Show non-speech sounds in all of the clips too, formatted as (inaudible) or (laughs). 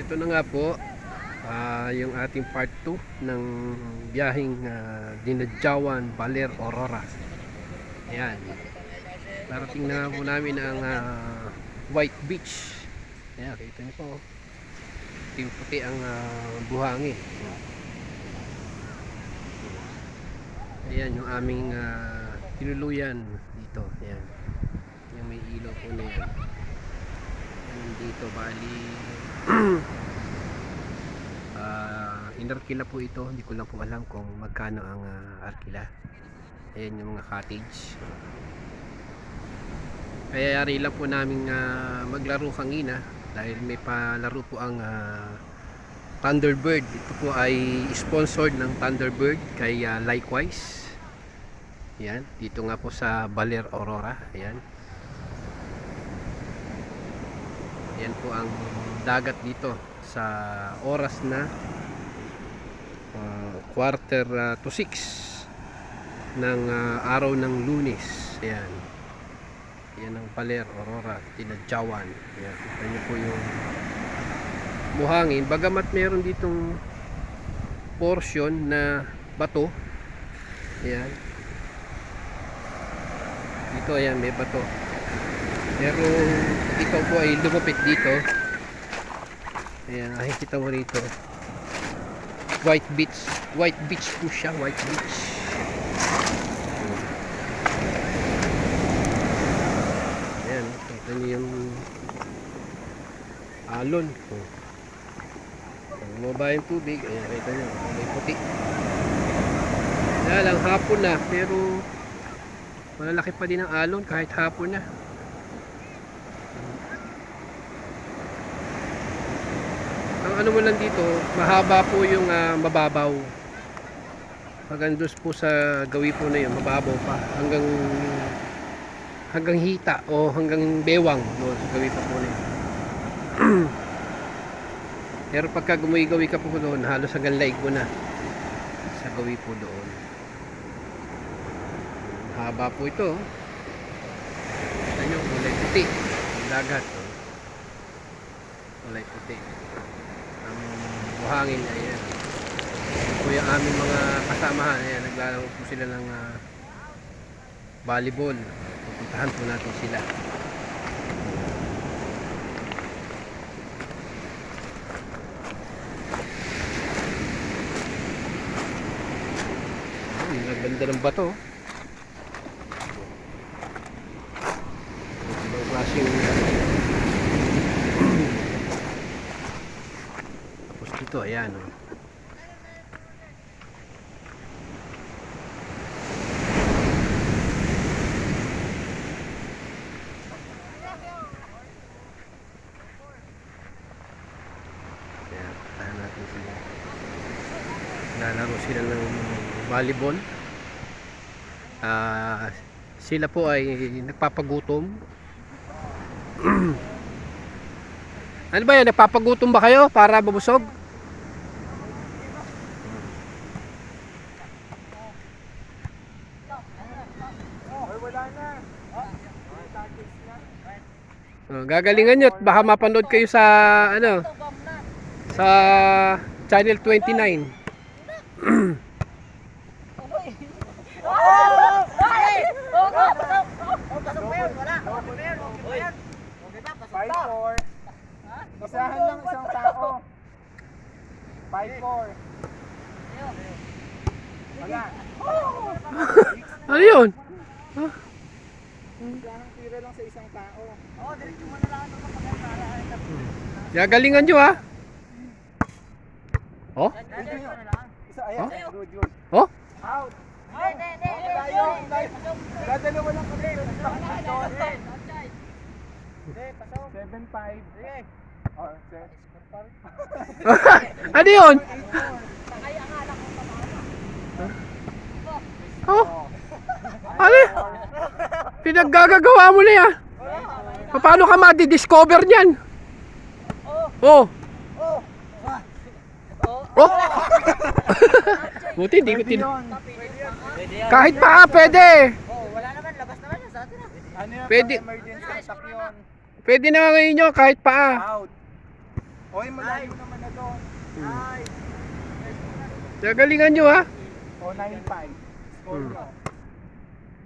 Ito na nga po, ah, yung ating part 2 ng biyaheng uh, Dinadjawan, Baler, Aurora. Ayan. Narating na po namin ang ah, White Beach. Ayan, kita niyo po. Yung puti ang ah, buhangin. Ayan, yung aming ah, tinuluyan dito. Ayan. Yung may ilaw po na yan. Dito, bali (clears throat) Ah, inarkila po ito, hindi ko lang po alam kung magkano ang ah, arkila. Ayan yung mga cottage. Kaya yari lang po namin ah, maglaro kanina dahil may palaro po ang ah, Thunderbird. Ito po ay sponsored ng Thunderbird kay ah, Likewise. Ayan, dito nga po sa Baler Aurora. Ayan. Ayan po ang dagat dito sa oras na uh, quarter uh, to 6 ng uh, araw ng lunes. Ayan. Yan ang Paler, Aurora, Tinadjawan ayan, kita nyo po yung buhangin. Bagamat meron ditong portion na bato ayan. Dito ayan may bato. Pero ito po ay lumapit dito Ayan, nakikita mo rito. White beach. White beach po siya. White beach. Ayan, kita niyo yung alon. Oh. Bumaba yung tubig. Ayan, kita niyo. May puti. Kaya lang, hapon na. Pero malalaki pa din ang alon kahit hapon na. Ang ano mo lang dito, mahaba po yung ah, mababaw. Doon po sa gawi po na yun, mababaw pa. Hanggang hanggang hita o hanggang bewang no, sa gawi pa po na yun. (clears throat) Pero pagka gumawi-gawi ka po doon, halos hanggang laig mo na sa gawi po doon. Haba po ito. oh. Kita nyo, kulay puti. Dagat. oh. Kulay puti buhangin niya yan ito yung aming mga kasamahan ayan, naglalaro po sila ng ah, volleyball. Pupuntahan po natin sila. Oh, ang ganda ng bato ibang klaseng Tapos dito, ayan. Puntahan natin sila. Ng volleyball. Ah, sila po ay nagpapagutom. (clears throat) Ano ba yan? Nagpapagutom ba kayo para mabusog? Gagalingan nyo at baka mapanood kayo sa ano sa channel 29 Five four. Isahan lang isang tao. Five four. Wala. ano yun? Isang tira lang sa isang tao. gagalingan nyo ha oh? Ito yun. Isa, ayan. Huh? Good, good. oh? Out. Tayo. Dadalawa lang kami. Seven five. Or seven. (laughs) ano yun? oh? Ano yun? pinaggagagawa mo na yan paano ka madi-discover niyan? oh oh (laughs) buti hindi ko tin kahit pa pwede Ano yan? Pwede. Pag emergency attack yun. pwede na ngayon nyo kahit pa Out. Oy, malayo naman na doon. Ay. Nagalingan nyo ha. O, 9-5. Score Hmm.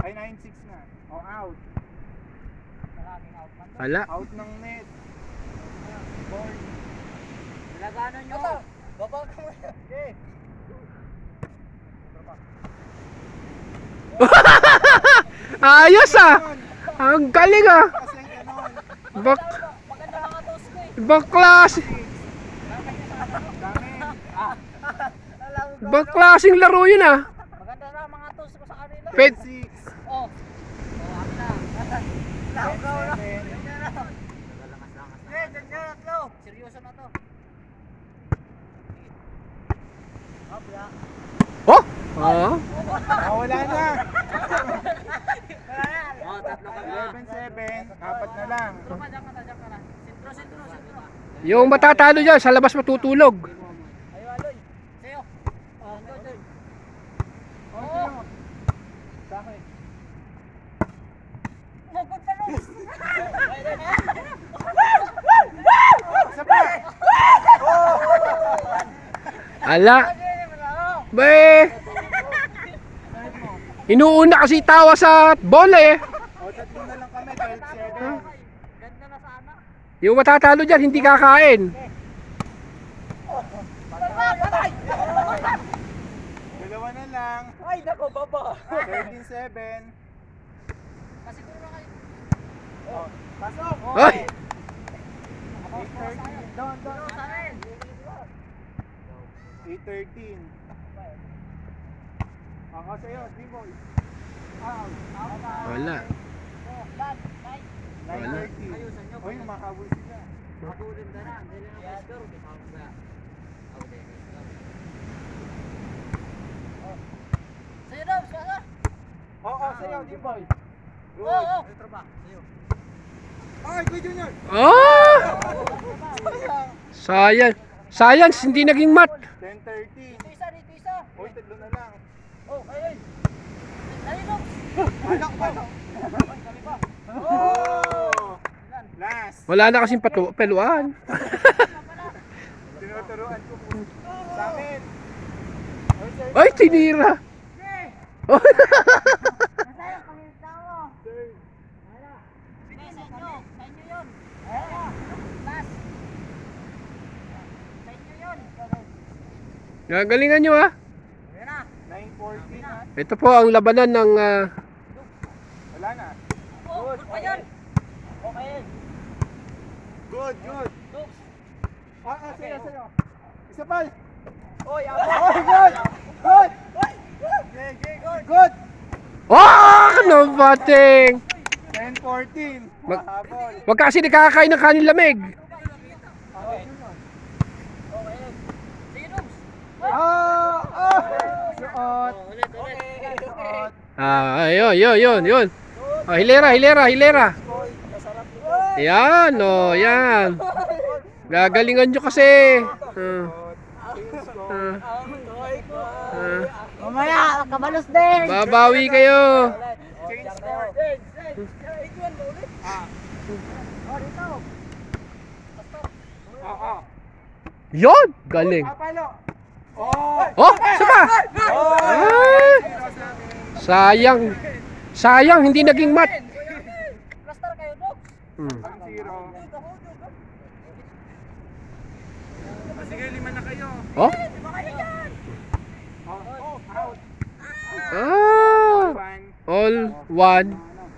Ay, 9-6 na. O, out. Wala. Out ng net. Ball. Laganan nyo. Baba ka mo. Okay. Ayos ah. Ang galing ah. Bak eh. baklas. Ah? (laughs) Baklasing laro yun ah. Maganda na mga toast ko sa kanila. Pet. 6. Oh. Oh, ako na. Lao, lao, lao. Ganyan na. Eh, ganyan na, Tlo. Seryoso na to. Oh. Oh. Ah, wala na. Oh, tatlo ka na. 11-7. Apat na lang. Na, na. Sentro, sentro, sentro. Yung matatalo dyan, sa labas matutulog. Ayo, aloy. Sa'yo. Oh, doon, doon. O, Oo. sino? Sa akin. Mabot na lang. Isa pa. Ala. Oh. Be. Inuuna kasi tawa sa bola eh. O, tatlo na lang kami. 12-7. Ganda na sana. Yung matatalo dyan, hindi kakain. Dalawa na lang. Ay, nako, baba. 13-7. Kasi kung na kayo. O, pasok. Ay. 8-13. Down, down. Sa akin. 8-13. Ako sa'yo, D-boy. Out. Wala. Dad, bye. 9-13. Ayusan nyo. Uy, makabul sila. Habulin na na. Dili na mas pero kita ko ba. Ako din. Oh. Sa'yo daw, sa'yo. Oo, sa'yo, D-boy. Oo, oo. Sa'yo ba? Sa'yo. Ay! Oh! Sayang. Science, hindi naging mat. 10-13. Dito isa, dito isa. Uy, tatlo na lang. Oh, oh. Alak, alak. Kami pa. Oh! Last. Wala na kasing patu peluan. Tinuturuan ko po. Sa amin. Ay, tinira. Oh. (laughs) Nasa'yo, kami tawo. Sir. Sige, sa inyo. Sa inyo yun. Ayun. Last. Sa inyo yun. Gagalingan nyo ah. Ayun na. 9-14 ha. Ito po ang labanan ng ah, Wala na. Good yan. Okay. Good, good. Ah, ah, sa'yo, sa'yo. Isa pa. Oy, Oy, good! Good! Good. Good! Oh! Ano bating? 10-14. Mag- Mahabol. Wag kasi nakakain ng kanin lamig. Okay. Okay. Sige, Dukes. Ah! Ah! Suot. Suot. Ah, ayun, yun, yun, yun. Oh, hilera, hilera, hilera. Yan, oh, yan. Gagalingan nyo kasi. Suot. ah, ah. Mamaya, kabalos din. Babawi kayo. Ah. Ah, ah. Yon, galing. Oh! Oh. Oh! Ay. Sayang. Sayang, hindi naging mat. Hmm. Sige, lima na kayo. Oh? Ah. All, one,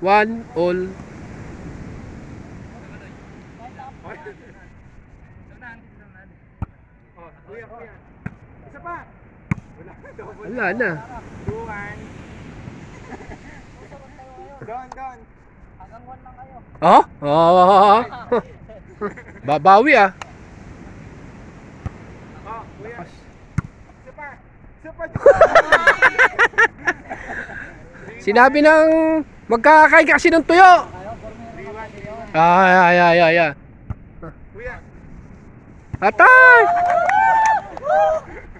one, all. Oh, kuya, kuya. Isa pa. Wala, double. Wala na. Two, one. Down, down. Hanggang one lang kayo. Oh? Oh. Babawi ah. Oh, kuya. Isa pa. Sinabi ng magkakain kasi ng tuyo. Ay, ay, ay, ay, ay. Kuya. Atay!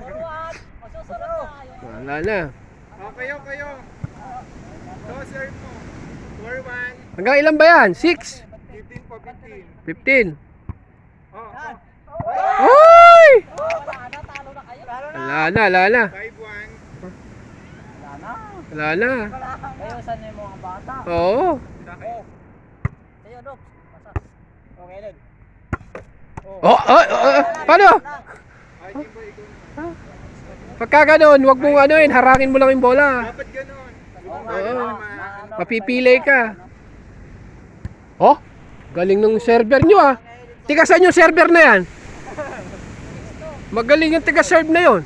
Forward. Masusunod na kayo. Wala na. Oh, kayo, kayo. So, mo. Four, one. Hanggang ilan ba yan? 6? 15 po, 15. 15? Oh, oh. Uy! Wala na. Wala na, wala na. 5-1. Wala na. Wala na. Kayo, saan na yung mga bata? Oo. Kayo, Dok. Pasas. Okay, Lord. Oh, oh, oh, oh, paano? Ay. Pagka ganun, wag mong ano yun, harangin mo lang yung bola. Dapat ganun. Oo. Oo. Ma- Mapipili ka. Oh, galing ng server nyo ah. Tiga saan yung server na yan? Magaling yung tiga-serve na yon.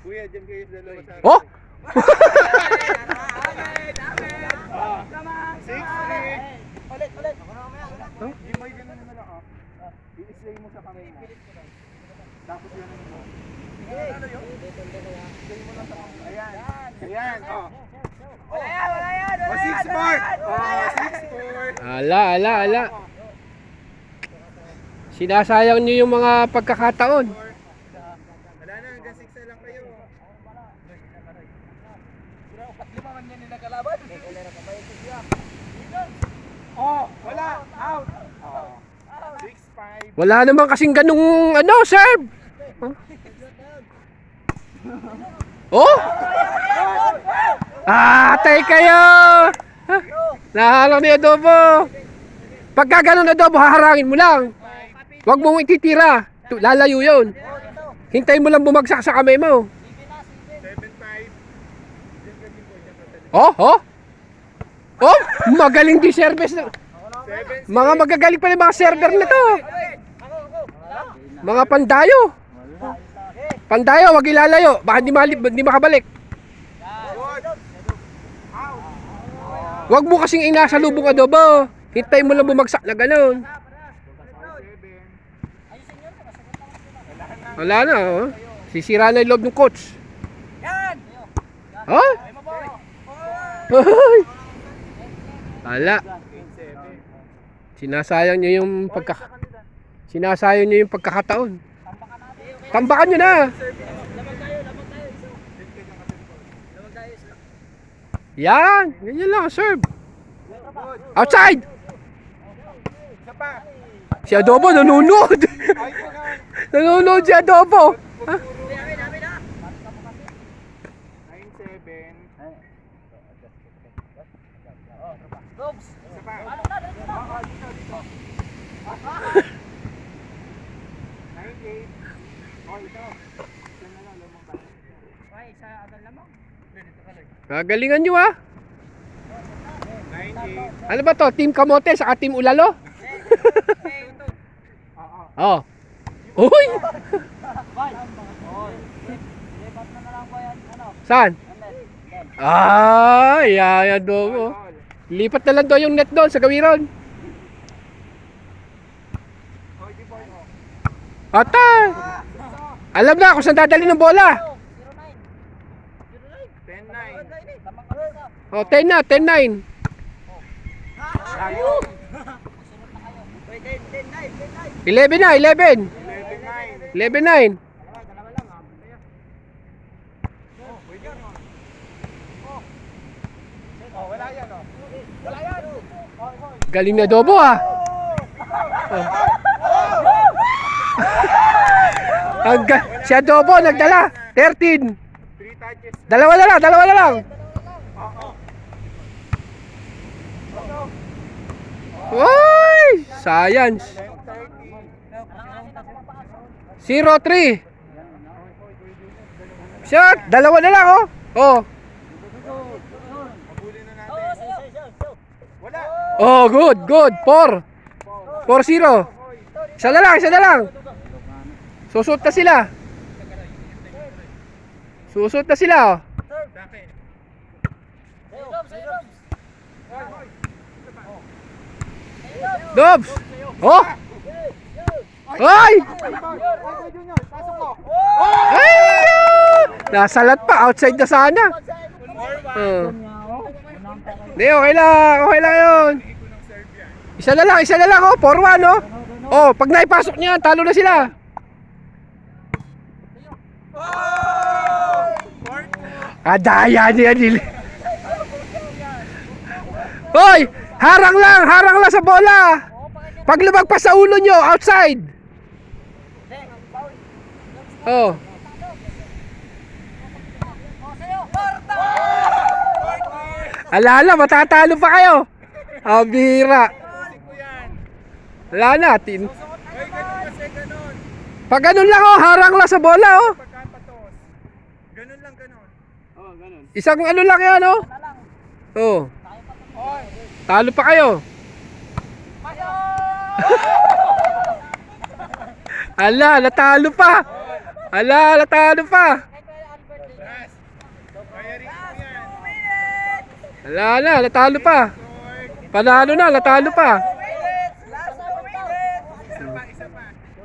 Kuya, dyan kayo sa dalawa sa Oh! Ah. Six, three. Ulit, ulit. Jimboy, ganun na lang, oh. I-slay mo sa kamay. Tapos mo. Ayan. Ayan, oh. Wala yan, wala yan. Oh, six more. Oh, six more. Ala, ala, ala. Sinasayang nyo yung mga pagkakataon. Wala na, hanggang six na lang kayo. Oh, wala. Out. Oh. Wala naman kasing ganung ano, serve. (laughs) Oh? Ah, tay kayo. Ah, Nahalang ni Adobo. Pagka ganun Adobo, haharangin mo lang. Huwag mong ititira. Lalayo yun. Hintayin mo lang bumagsak sa kamay mo. Oh, oh. Oh, magaling din service. na- Mga magagaling pa yung mga server na to. Mga pandayo. Pandayo, wag ilalayo. Baka di, mali, di makabalik. Wag mo kasing inasa lubong adobo. Hintay mo lang bumagsak na ganun. Wala na, oh. Sisira na yung loob ng coach. Yan! Oh? Hoy! Seven. Sinasayang nyo yung pagka... Sinasayang nyo yung pagkakataon. Tambakan nyo na. Yan. Ganyan lang, serve. Outside! Si Adobo nanonood. (laughs) Nanonood si Adobo. Ha? Nine, Gagalingan nyo ah. Ano ba to? Team Kamote sa Team Ulalo? (laughs) Oh. Uy! Saan? Ah, yeah, Adobo. All. Lipat na lang doon yung net doon sa gawiron. Atay! Alam na kung saan dadali ng bola. 09. 09. Ten, nine. Tamang kami sa. O, 10 na, 10-9. Ayun. Wait, 10, 10, 9, 10, 9. 11 na, 11. Eleven, nine. 11-9. Dalawa lang ah. Oh, wait yan, oh. Oh. Oh, wala yan, oh. Wala yan. Oh, oh. Galing na Adobo ah. (laughs) Oh. Ang si Adobo nagdala. 13. Three touches. Dalawa na lang, dalawa na lang. Uy! Science. 10.30. 0-3. Shot! Dalawa na lang oh. Oh. Oh, good, good. 4. 4-0. Isa na lang, isa na lang. Susut na sila. Susut na sila oh. Dobs! Oh! Ay! Ay! Nasalat pa, outside na sana. Oh. Hindi, okay lang, okay lang yun. Isa na lang, isa na lang, oh, 4-1, oh. Oh, pag naipasok niya, talo na sila. Kadaya niya nila. Hoy! Harang lang! Harang lang sa bola! Pag lumagpas sa ulo nyo, outside! Oh. Ala na, matatalo pa kayo. Abira. Wala na, tin. Pag ganun lang oh, harang lang sa bola oh. Pagkapatos. Ganun lang, ganun. Oo, ganun. Isang ano lang yan oh. Oh. Talo pa kayo. (laughs) Ala, natalo pa. Ala, natalo pa. Ala na, natalo pa. Panalo na, natalo pa.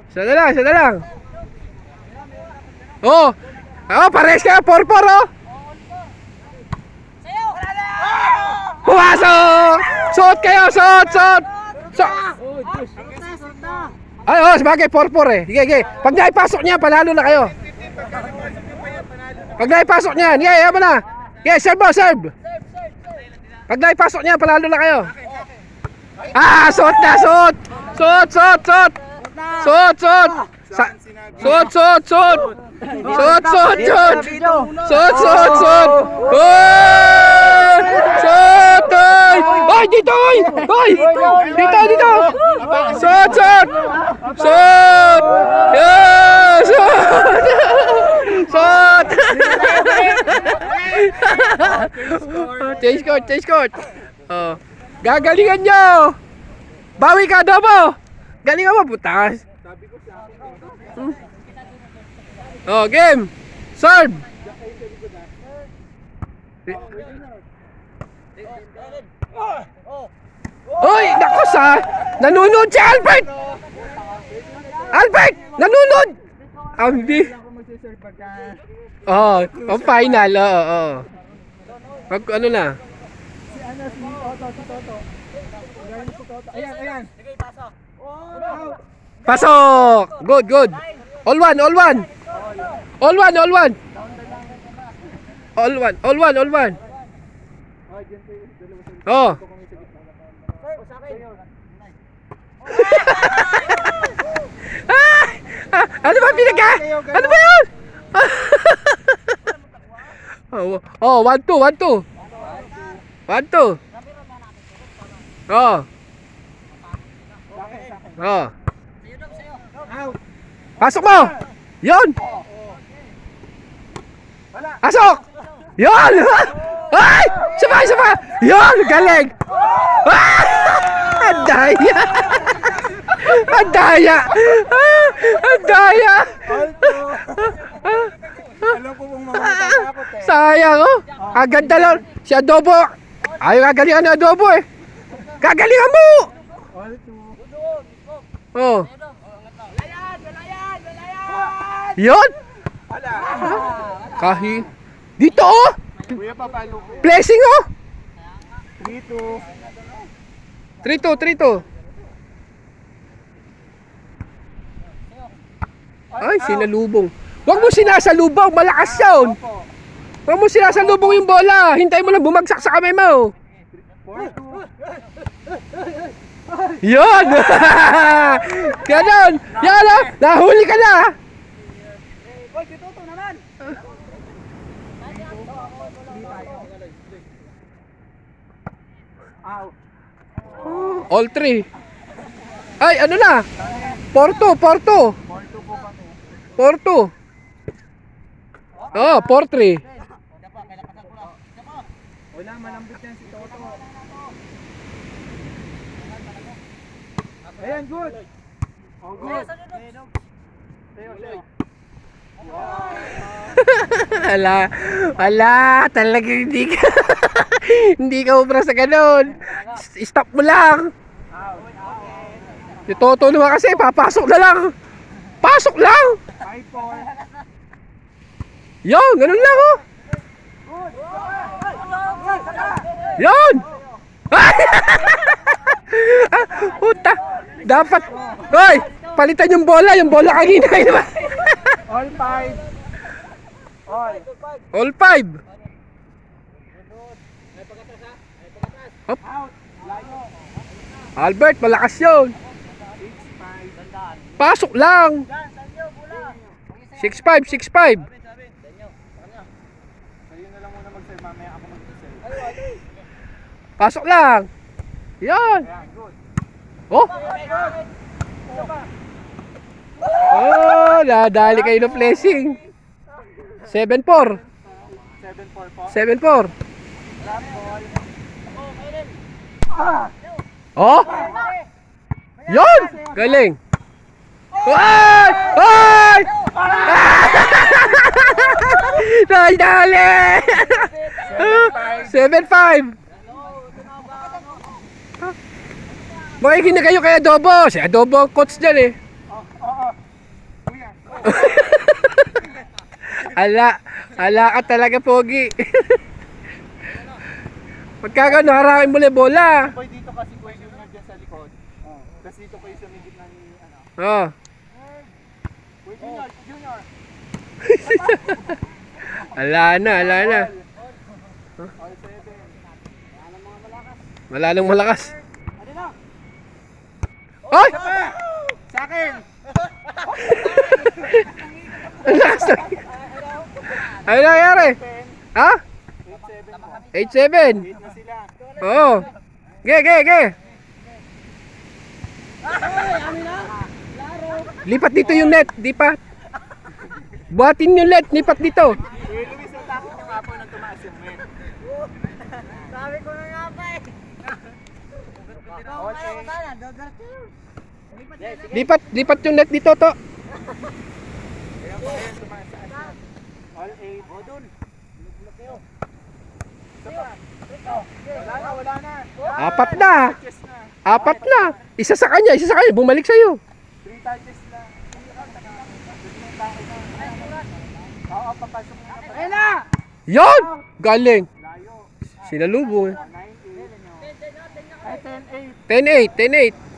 Isa na lang, isa na lang. Oh. Oh, pares ka, porpor oh. Pumasok! Suot kayo, suot, suot! Suot! Ay, oh, sabagay, porpor eh. Sige, sige. Pag naipasok niya, panalo na kayo. Pag naipasok niya, sige, yaman na. Sige, serve mo, serve. Pag naipasok niya, panalo na kayo. Ah, suot na, suot! Suot, suot, suot! Suot, suot! Suot, suot, suot! Suot, suot, suot! Suot, suot, suot! Oy! Suot, oy! Oy, dito, oy! Oy! Dito, dito! Suot, suot! Suot! Yeah! Suot! Suot! Change court, change court. Oh. Gagalingan nyo! Bawi ka, Dobo! Galingan mo, butas. Hmm. Oh, game! Serve! Hoy, nako sa nanunod si Albert. Albert, nanunod. Ambi. Pagka... Oh, ang final, oo, oh, oh. Pag ano na? Si ano, si Toto, si Toto. Ayan, ayan. Oh, Pasok! Good, good. All one, all one. All one, all one. All one, all one, all one. Oh, Oh. Ah! Ah, ano ba pinagka? Ano ba yun? (laughs) oh, oh, one, two, one, two. One, two. Oh. Oh. Pasok mo! Yon! Pasok! Yon! (laughs) Ay! Sabay, sabay! Yon! Galing! Ah! Ang daya! (laughs) Ang daya! Ah! (laughs) Ang daya! Alam ko kung mga natatakot eh. Sayang oh! Ang ganda lang! Si Adobo! Ayaw gagalingan ni Adobo eh! Gagalingan mo! Oh! Yon! Wala. Kahi! Dito oh! Kuya, papalo ko. Blessing oh! 3-2. 3-2, 3-2. Ay, sinalubong. Huwag mo sinasalubong, malakas yun. Huwag mo sinasalubong yung bola. Hintay mo lang bumagsak sa kamay mo. 4-2. Yun! (laughs) Ganon! Yan oh! Nahuli ka na! Oy, si Toto naman. Out. All three. Ay, ano na? 4-2, 4-2. 4-2 po kami. 4-2. Oh, 4-3. Wala, malambot yan si Toto. Ayan, good. Oh, good. Tayo, tayo. (laughs) Wala, wala, talaga hindi ka, (laughs) hindi ka ubra sa ganun. Stop mo lang. Si Toto naman kasi, papasok na lang. Pasok lang. 5-4. Yon, ganun lang oh. Yon. (laughs) Puta. Dapat, hoy, palitan yung bola, yung bola kanina? All 5. All. All five. Hop. Out. Layo. Albert, malakas yun. 6-5. Pasok lang. 6'5", 6'5". Sa'yo na lang muna mag-serve, mamaya ako mag-serve. Pasok lang. Yan. Oh! Oh, nadali kayo ng blessing. 7-4. 7-4 po. 7-4. Drop ball. Oh! Yon! Galing! Ay! Ay! Nadali! 7-5. Makikin na kayo kay Adobo. Si Adobo ang coach dyan eh. Oo, oo. Ala, ala ka talaga, Pogi. Pagka gano'n, harangin mo na yung bola. Boy, dito kasi Kuya Junior dyan sa likod. Oh. Tapos dito sa may gitna ni, ano. Oh. Kuya Junior, Junior. Ala na, ala na. All 7. Wala nang malakas. Ay! Sa akin! Ang lakas na. Ano nangyari? Ha? 8-7. 8-7 po. 8 na sila. Oo. Ge, ge, ge. Lipat dito yung net, di pa. Buhatin yung net, lipat dito. Luis, ang takot apo nang tumaas yung men. Sabi ko na nga ba eh. All Ayaw ko 8. sana, dagat kayo. Lipat, lipat yung net dito to. All 8. O, dun. Isa pa. Wala na, wala na. Apat na. Apat na. Isa sa kanya, isa sa kanya. Bumalik sa'yo. 3 touches na. Oo, papasok na. Ayun na! Yon! Galing. Sinalubong. 9-8. Ay, 10-8. 10-8, 10-8.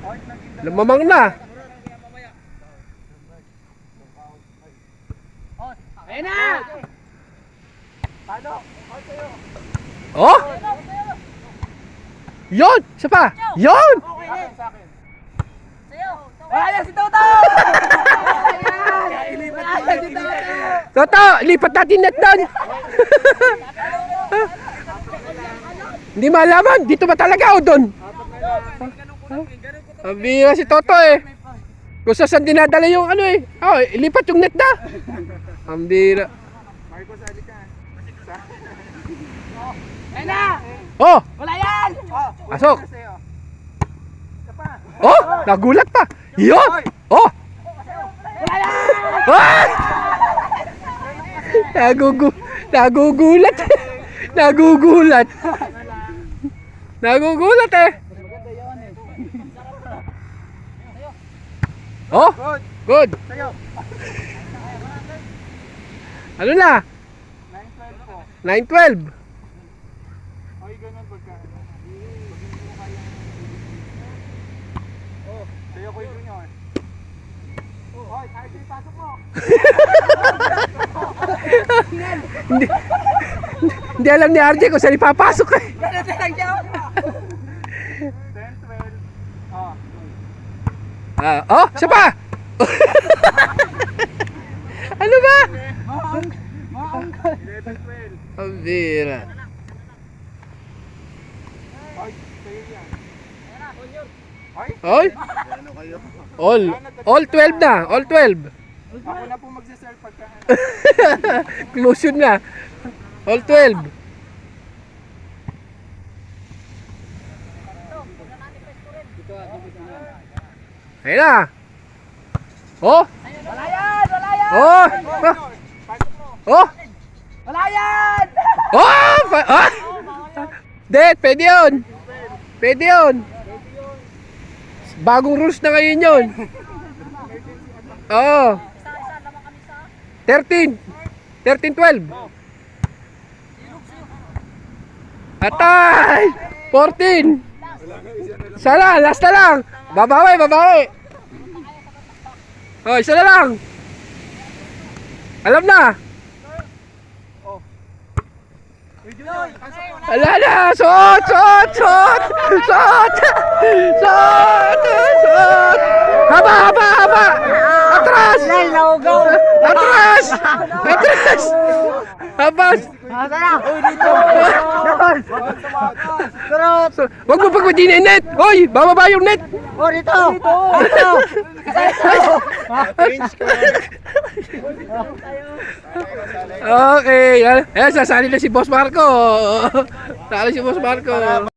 Point naging Lumamang na. Ayun na! Paano? Oh! Yon! Isa pa! Yon! Wala si Toto! Wala si Toto! Toto, lipat natin net doon. (laughs) Hindi malaman, dito ba talaga o doon? Ang bihira si Toto eh. Kung saan dinadala yung ano eh. Oh, lipat yung net na. Ang bihira. Marcos, ali ka. Sa Ayun na! Oh! Wala yan! Oh, Pasok. Oh! Nagulat pa. Yon! Oh! Wala yan! Ah! Nagugu nagugulat. (laughs) nagugulat. Nagugulat eh. Oh, Good. good. Sa'yo. (laughs) Ano na? 9-12 po. 9-12. Okay, ganun pagka. Oh, sa'yo ko yung junior. Oh, RJ, pasok mo. (laughs) hindi, hindi alam ni RJ kung saan ipapasok eh. 10-12. Oh, Ah, oh, siya pa. (laughs) ano ba? 11-12. Ang bira. Kayo? All, all 12 na, all 12. Ako na po magsaserve pagka. (laughs) Close yun na. All 12. Ayun na. Oh! Wala yan! Wala yan! Oh! Oh! Wala yan! (laughs) Oh! Pa- ah! Det, pwede yun. Pwede yun. Bagong rules na ngayon yun. Oo. 13. 13, 12. Atay! 14. Sana, last na lang. Babawi, babawi. Oh, isa na lang. Alam na. Ala na, suot, suot, suot, suot, suot, suot. Haba, haba, haba. Atras. Atras. Atras. Haba. Habas! So, Wag mo pagpadin yung net! Hoy! Bababa yung net! Oh, dito! Dito! Okay. Ayan, sasali na si Boss Marco. Sali si Boss Marco.